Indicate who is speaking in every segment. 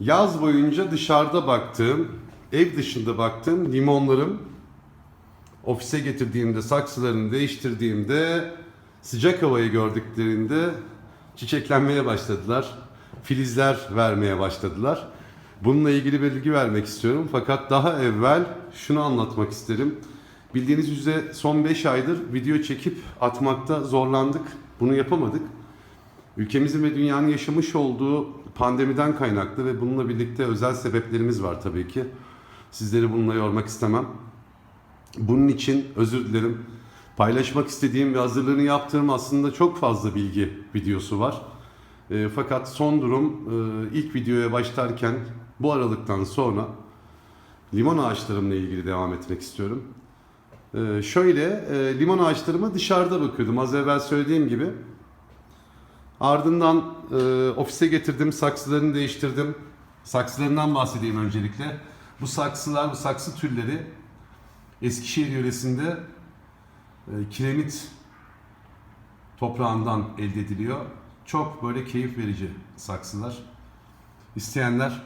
Speaker 1: Yaz boyunca dışarıda baktığım, ev dışında baktığım limonlarım ofise getirdiğimde, saksılarını değiştirdiğimde sıcak havayı gördüklerinde çiçeklenmeye başladılar. Filizler vermeye başladılar. Bununla ilgili bilgi vermek istiyorum. Fakat daha evvel şunu anlatmak isterim. Bildiğiniz üzere son 5 aydır video çekip atmakta zorlandık. Bunu yapamadık. Ülkemizin ve dünyanın yaşamış olduğu pandemiden kaynaklı ve bununla birlikte özel sebeplerimiz var tabii ki. Sizleri bununla yormak istemem. Bunun için özür dilerim. Paylaşmak istediğim ve hazırlığını yaptığım aslında çok fazla bilgi videosu var. E, fakat son durum e, ilk videoya başlarken bu aralıktan sonra limon ağaçlarımla ilgili devam etmek istiyorum. E, şöyle e, limon ağaçlarıma dışarıda bakıyordum az evvel söylediğim gibi. Ardından e, ofise getirdim, saksılarını değiştirdim. Saksılarından bahsedeyim öncelikle. Bu saksılar, bu saksı türleri Eskişehir yöresinde e, kiremit toprağından elde ediliyor. Çok böyle keyif verici saksılar. İsteyenler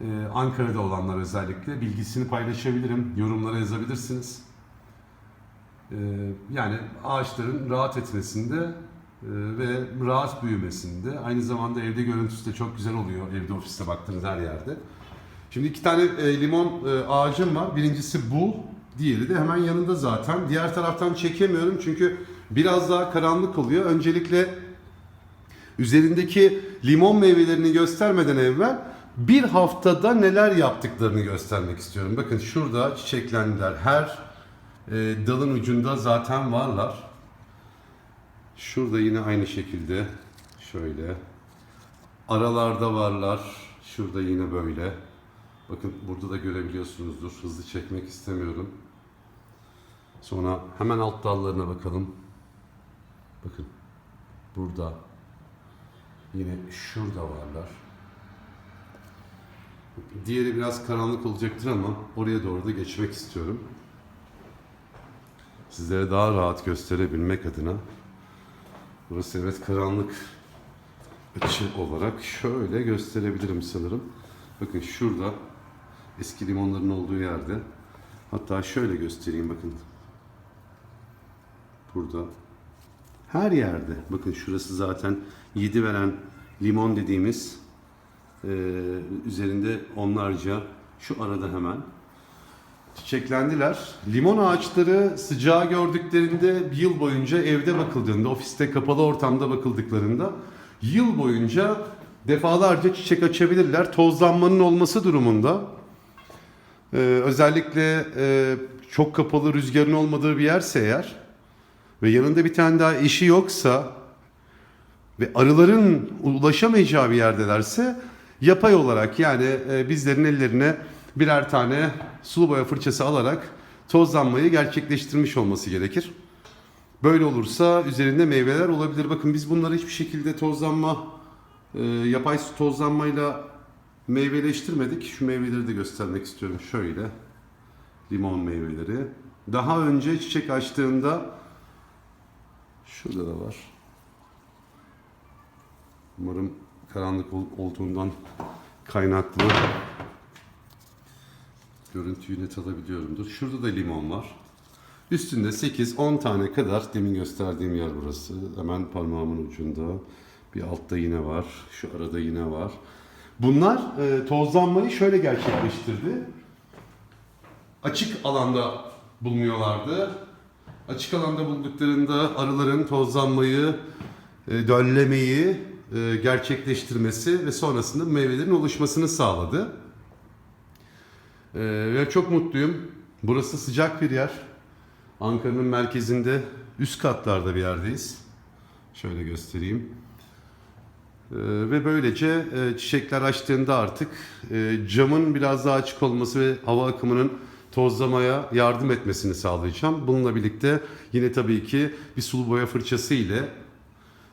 Speaker 1: e, Ankara'da olanlar özellikle bilgisini paylaşabilirim. Yorumlara yazabilirsiniz. E, yani ağaçların rahat etmesinde ve rahat büyümesinde aynı zamanda evde görüntüsü de çok güzel oluyor evde ofiste baktığınız her yerde. Şimdi iki tane e, limon e, ağacım var. Birincisi bu, diğeri de hemen yanında zaten. Diğer taraftan çekemiyorum çünkü biraz daha karanlık oluyor. Öncelikle üzerindeki limon meyvelerini göstermeden evvel bir haftada neler yaptıklarını göstermek istiyorum. Bakın şurada çiçeklendiler. Her e, dalın ucunda zaten varlar. Şurada yine aynı şekilde şöyle aralarda varlar. Şurada yine böyle. Bakın burada da görebiliyorsunuzdur. Hızlı çekmek istemiyorum. Sonra hemen alt dallarına bakalım. Bakın burada yine şurada varlar. Diğeri biraz karanlık olacaktır ama oraya doğru da geçmek istiyorum. Sizlere daha rahat gösterebilmek adına. Burası evet karanlık açı olarak şöyle gösterebilirim sanırım. Bakın şurada eski limonların olduğu yerde. Hatta şöyle göstereyim bakın. Burada. Her yerde. Bakın şurası zaten yedi veren limon dediğimiz eee, üzerinde onlarca şu arada hemen çiçeklendiler. Limon ağaçları sıcağı gördüklerinde bir yıl boyunca evde bakıldığında, ofiste kapalı ortamda bakıldıklarında yıl boyunca defalarca çiçek açabilirler. Tozlanmanın olması durumunda ee, özellikle e, çok kapalı rüzgarın olmadığı bir yerse eğer ve yanında bir tane daha eşi yoksa ve arıların ulaşamayacağı bir yerdelerse yapay olarak yani e, bizlerin ellerine birer tane sulu boya fırçası alarak tozlanmayı gerçekleştirmiş olması gerekir. Böyle olursa üzerinde meyveler olabilir. Bakın biz bunları hiçbir şekilde tozlanma, e, yapay tozlanmayla meyveleştirmedik. Şu meyveleri de göstermek istiyorum. Şöyle limon meyveleri. Daha önce çiçek açtığında şurada da var. Umarım karanlık ol- olduğundan kaynaklı görüntüyü net alabiliyorumdur. Şurada da limon var. Üstünde 8-10 tane kadar demin gösterdiğim yer burası. Hemen parmağımın ucunda. Bir altta yine var. Şu arada yine var. Bunlar e, tozlanmayı şöyle gerçekleştirdi. Açık alanda bulunuyorlardı. Açık alanda bulduklarında arıların tozlanmayı, e, döllemeyi e, gerçekleştirmesi ve sonrasında meyvelerin oluşmasını sağladı. E, ve çok mutluyum. Burası sıcak bir yer. Ankara'nın merkezinde üst katlarda bir yerdeyiz. Şöyle göstereyim. Ee, ve böylece e, çiçekler açtığında artık e, camın biraz daha açık olması ve hava akımının tozlamaya yardım etmesini sağlayacağım. Bununla birlikte yine tabii ki bir sulu boya fırçası ile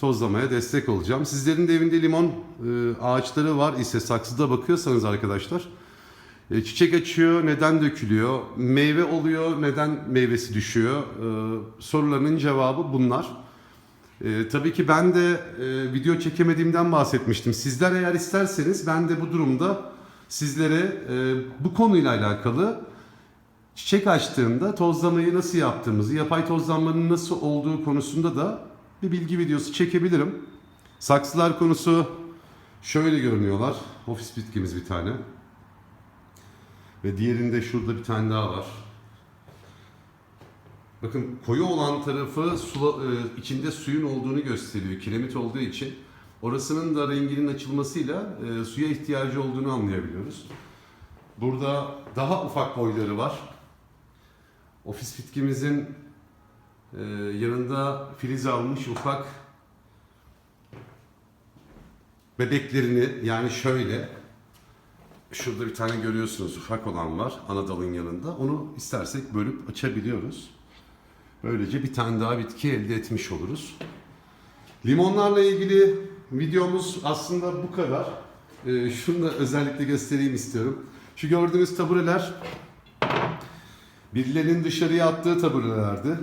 Speaker 1: tozlamaya destek olacağım. Sizlerin de evinde limon e, ağaçları var ise saksıda bakıyorsanız arkadaşlar çiçek açıyor, neden dökülüyor? Meyve oluyor, neden meyvesi düşüyor? E, sorularının cevabı bunlar. Ee, tabii ki ben de e, video çekemediğimden bahsetmiştim. Sizler eğer isterseniz ben de bu durumda sizlere e, bu konuyla alakalı çiçek açtığında tozlamayı nasıl yaptığımızı, yapay tozlanmanın nasıl olduğu konusunda da bir bilgi videosu çekebilirim. Saksılar konusu şöyle görünüyorlar. Ofis bitkimiz bir tane. Ve diğerinde şurada bir tane daha var. Bakın koyu olan tarafı sula, e, içinde suyun olduğunu gösteriyor. Kiremit olduğu için. Orasının da renginin açılmasıyla e, suya ihtiyacı olduğunu anlayabiliyoruz. Burada daha ufak boyları var. Ofis bitkimizin e, yanında filiz almış ufak bebeklerini yani şöyle şurada bir tane görüyorsunuz ufak olan var ana dalın yanında. Onu istersek bölüp açabiliyoruz. Böylece bir tane daha bitki elde etmiş oluruz. Limonlarla ilgili videomuz aslında bu kadar. Ee, şunu da özellikle göstereyim istiyorum. Şu gördüğünüz tabureler birilerinin dışarıya attığı taburelerdi.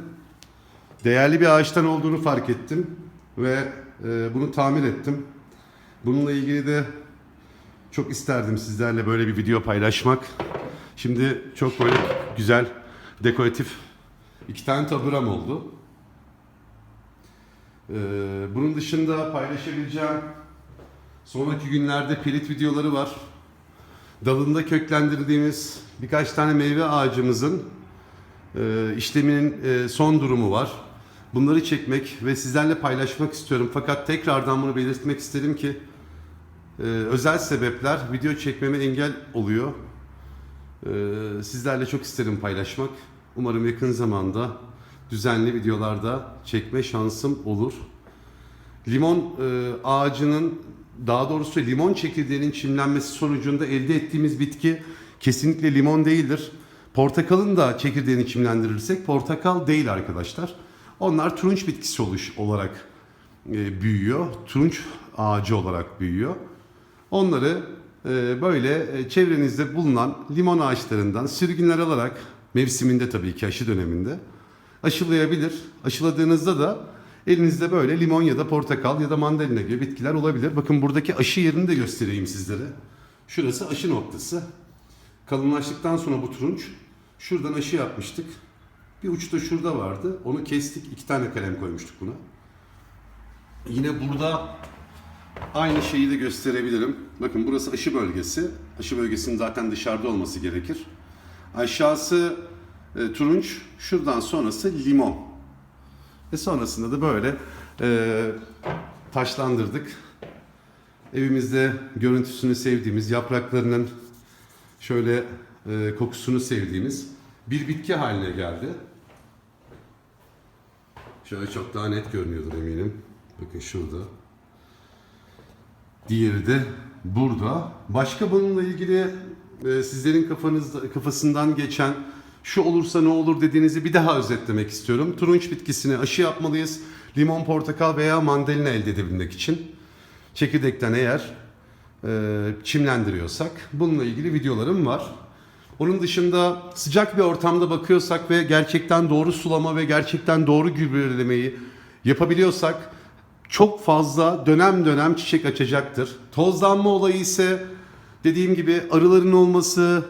Speaker 1: Değerli bir ağaçtan olduğunu fark ettim ve e, bunu tamir ettim. Bununla ilgili de çok isterdim sizlerle böyle bir video paylaşmak. Şimdi çok böyle güzel, dekoratif iki tane taburam oldu. Ee, bunun dışında paylaşabileceğim sonraki günlerde pelit videoları var. Dalında köklendirdiğimiz birkaç tane meyve ağacımızın e, işleminin e, son durumu var. Bunları çekmek ve sizlerle paylaşmak istiyorum. Fakat tekrardan bunu belirtmek isterim ki ee, özel sebepler video çekmeme engel oluyor. Ee, sizlerle çok isterim paylaşmak. Umarım yakın zamanda düzenli videolarda çekme şansım olur. Limon e, ağacının daha doğrusu limon çekirdeğinin çimlenmesi sonucunda elde ettiğimiz bitki kesinlikle limon değildir. Portakalın da çekirdeğini çimlendirirsek portakal değil arkadaşlar. Onlar turunç bitkisi oluş olarak e, büyüyor. Turunç ağacı olarak büyüyor. Onları e, böyle e, çevrenizde bulunan limon ağaçlarından sürgünler alarak mevsiminde tabii ki aşı döneminde aşılayabilir. Aşıladığınızda da elinizde böyle limon ya da portakal ya da mandalina gibi bitkiler olabilir. Bakın buradaki aşı yerini de göstereyim sizlere. Şurası aşı noktası. Kalınlaştıktan sonra bu turunç. Şuradan aşı yapmıştık. Bir uçta şurada vardı. Onu kestik. iki tane kalem koymuştuk buna. Yine burada Aynı şeyi de gösterebilirim. Bakın burası aşı bölgesi. Aşı bölgesinin zaten dışarıda olması gerekir. Aşağısı e, turunç, şuradan sonrası limon. Ve sonrasında da böyle e, taşlandırdık. Evimizde görüntüsünü sevdiğimiz, yapraklarının şöyle e, kokusunu sevdiğimiz bir bitki haline geldi. Şöyle çok daha net görünüyordur eminim. Bakın şurada. Diğeri de burada. Başka bununla ilgili e, sizlerin kafanızda kafasından geçen şu olursa ne olur dediğinizi bir daha özetlemek istiyorum. Turunç bitkisine aşı yapmalıyız. Limon, portakal veya mandalina elde edebilmek için. Çekirdekten eğer e, çimlendiriyorsak bununla ilgili videolarım var. Onun dışında sıcak bir ortamda bakıyorsak ve gerçekten doğru sulama ve gerçekten doğru gübrelemeyi yapabiliyorsak çok fazla dönem dönem çiçek açacaktır. Tozlanma olayı ise dediğim gibi arıların olması,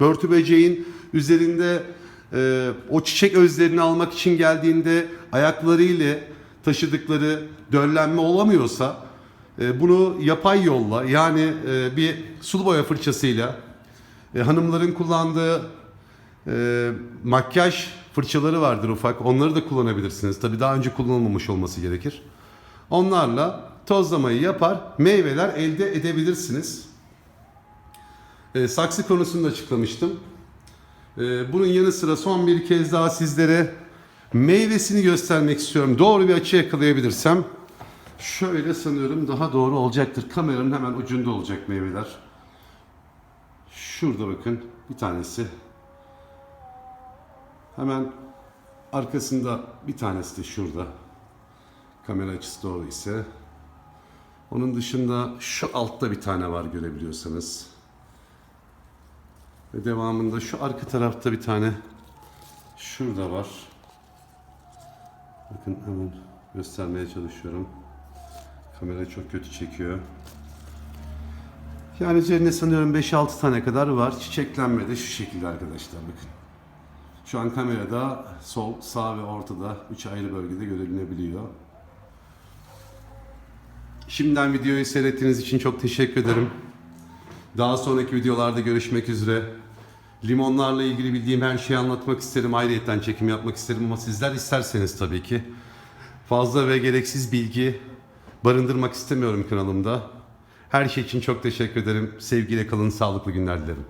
Speaker 1: börtü böceğin üzerinde e, o çiçek özlerini almak için geldiğinde ayaklarıyla taşıdıkları döllenme olamıyorsa e, bunu yapay yolla yani e, bir sulu boya fırçasıyla e, hanımların kullandığı e, makyaj fırçaları vardır ufak onları da kullanabilirsiniz. Tabi daha önce kullanılmamış olması gerekir. Onlarla tozlamayı yapar, meyveler elde edebilirsiniz. E, saksı konusunu da açıklamıştım. E, bunun yanı sıra son bir kez daha sizlere meyvesini göstermek istiyorum. Doğru bir açı yakalayabilirsem şöyle sanıyorum daha doğru olacaktır. Kameranın hemen ucunda olacak meyveler. Şurada bakın bir tanesi. Hemen arkasında bir tanesi de şurada. Kamera açısı doğru ise. Onun dışında şu altta bir tane var görebiliyorsanız. Ve devamında şu arka tarafta bir tane şurada var. Bakın hemen göstermeye çalışıyorum. Kamera çok kötü çekiyor. Yani üzerinde sanıyorum 5-6 tane kadar var. Çiçeklenmedi şu şekilde arkadaşlar bakın. Şu an kamerada sol, sağ ve ortada 3 ayrı bölgede görülebiliyor. Şimdiden videoyu seyrettiğiniz için çok teşekkür ederim. Daha sonraki videolarda görüşmek üzere. Limonlarla ilgili bildiğim her şeyi anlatmak isterim. Ayrıyetten çekim yapmak isterim ama sizler isterseniz tabii ki. Fazla ve gereksiz bilgi barındırmak istemiyorum kanalımda. Her şey için çok teşekkür ederim. Sevgiyle kalın, sağlıklı günler dilerim.